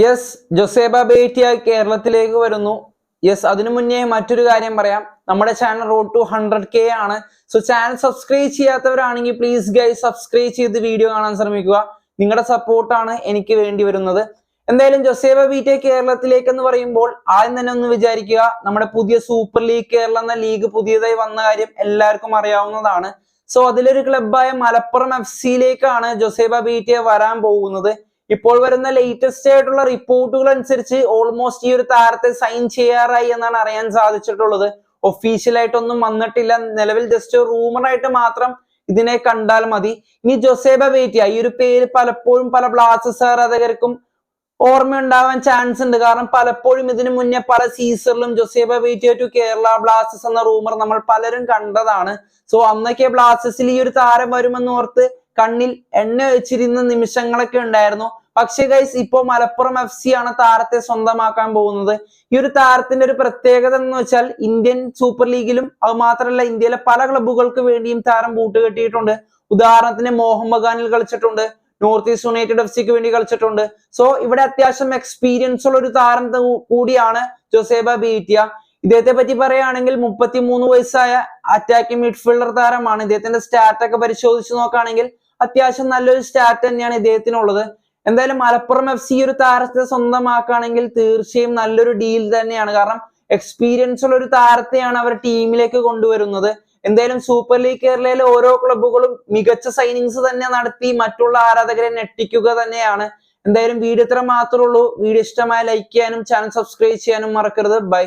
Yes ജൊസേബ ബേറ്റിയ കേരളത്തിലേക്ക് വരുന്നു. Yes അതിനു മുന്നേ മറ്റൊരു കാര്യം പറയാം. നമ്മുടെ channel road to hundred K ആണ്. സോ ചാനൽ സബ്സ്ക്രൈബ് ചെയ്യാത്തവരാണെങ്കിൽ പ്ലീസ് ഗൈ സബ്സ്ക്രൈബ് ചെയ്ത് വീഡിയോ കാണാൻ ശ്രമിക്കുക. നിങ്ങളുടെ സപ്പോർട്ടാണ് എനിക്ക് വേണ്ടി വരുന്നത്. എന്തായാലും ജൊസേബ ബീറ്റെ കേരളത്തിലേക്ക് എന്ന് പറയുമ്പോൾ ആദ്യം തന്നെ ഒന്ന് വിചാരിക്കുക നമ്മുടെ പുതിയ സൂപ്പർ ലീഗ് കേരള എന്ന ലീഗ് പുതിയതായി വന്ന കാര്യം എല്ലാവർക്കും അറിയാവുന്നതാണ്. സോ അതിലൊരു ക്ലബായ മലപ്പുറം എഫ് സിയിലേക്കാണ് ജൊസേബ ബീറ്റെ വരാൻ പോകുന്നത്. ഇപ്പോൾ വരുന്ന ലേറ്റസ്റ്റ് ആയിട്ടുള്ള റിപ്പോർട്ടുകൾ അനുസരിച്ച് ഓൾമോസ്റ്റ് ഈ ഒരു താരത്തെ സൈൻ ചെയ്യാറായി എന്നാണ് അറിയാൻ സാധിച്ചിട്ടുള്ളത്. ഒഫീഷ്യൽ ആയിട്ടൊന്നും വന്നിട്ടില്ല. നിലവിൽ ജസ്റ്റ് റൂമർ ആയിട്ട് മാത്രം ഇതിനെ കണ്ടാൽ മതി. ഇനി ജോസേബ ബേറ്റിയ ഈ ഒരു പേര് പലപ്പോഴും പല ബ്ലാസ്റ്റേഴ്സ് ആരാധകർക്കും ഓർമ്മയുണ്ടാവാൻ ചാൻസ് ഉണ്ട്. കാരണം പലപ്പോഴും ഇതിനു മുന്നേ പല സീസണിലും Joseba Beitia to Kerala Blasters എന്ന റൂമർ നമ്മൾ പലരും കണ്ടതാണ്. സോ അന്നൊക്കെ ബ്ലാസ്റ്റേഴ്സിൽ ഈ ഒരു താരം വരുമെന്ന് ഓർത്ത് കണ്ണിൽ എണ്ണ വെച്ചിരുന്ന നിമിഷങ്ങളൊക്കെ ഉണ്ടായിരുന്നു. പക്ഷേ ഗൈസ് ഇപ്പോ മലപ്പുറം എഫ് സി ആണ് താരത്തെ സ്വന്തമാക്കാൻ പോകുന്നത്. ഈ ഒരു താരത്തിന്റെ ഒരു പ്രത്യേകത എന്ന് വെച്ചാൽ ഇന്ത്യൻ സൂപ്പർ ലീഗിലും അത് മാത്രമല്ല ഇന്ത്യയിലെ പല ക്ലബ്ബുകൾക്ക് വേണ്ടിയും താരം ബൂട്ട് കെട്ടിയിട്ടുണ്ട്. ഉദാഹരണത്തിന് മോഹൻ ബഗാനിൽ കളിച്ചിട്ടുണ്ട്. നോർത്ത് ഈസ്റ്റ് യുണൈറ്റഡ് എഫ് സിക്ക് വേണ്ടി കളിച്ചിട്ടുണ്ട്. സോ ഇവിടെ അത്യാവശ്യം എക്സ്പീരിയൻസ് ഉള്ള ഒരു താരം കൂടിയാണ് ജോസേബ ബീറ്റിയ. ഇദ്ദേഹത്തെ പറ്റി പറയുകയാണെങ്കിൽ മുപ്പത്തിമൂന്ന് വയസ്സായ അറ്റാക്കിംഗ് മിഡ്ഫീൽഡർ താരമാണ്. ഇദ്ദേഹത്തിന്റെ സ്റ്റാറ്റൊക്കെ പരിശോധിച്ച് നോക്കുകയാണെങ്കിൽ അത്യാവശ്യം നല്ലൊരു സ്റ്റാറ്റ് തന്നെയാണ് ഇദ്ദേഹത്തിനുള്ളത്. എന്തായാലും മലപ്പുറം എഫ് സി ഒരു താരത്തെ സ്വന്തമാക്കുകയാണെങ്കിൽ തീർച്ചയായും നല്ലൊരു ഡീൽ തന്നെയാണ്. കാരണം എക്സ്പീരിയൻസ് ഉള്ള ഒരു താരത്തെയാണ് അവർ ടീമിലേക്ക് കൊണ്ടുവരുന്നത്. എന്തായാലും സൂപ്പർ ലീഗ് കേരളയിലെ ഓരോ ക്ലബ്ബുകളും മികച്ച സൈനിങ്സ് തന്നെ നടത്തി മറ്റുള്ള ആരാധകരെ ഞെട്ടിക്കുക തന്നെയാണ്. എന്തായാലും വീഡിയോ ഇത്ര മാത്രമേ ഉള്ളൂ. വീഡിയോ ഇഷ്ടമായ ലൈക്ക് ചെയ്യാനും ചാനൽ സബ്സ്ക്രൈബ് ചെയ്യാനും മറക്കരുത്. ബൈ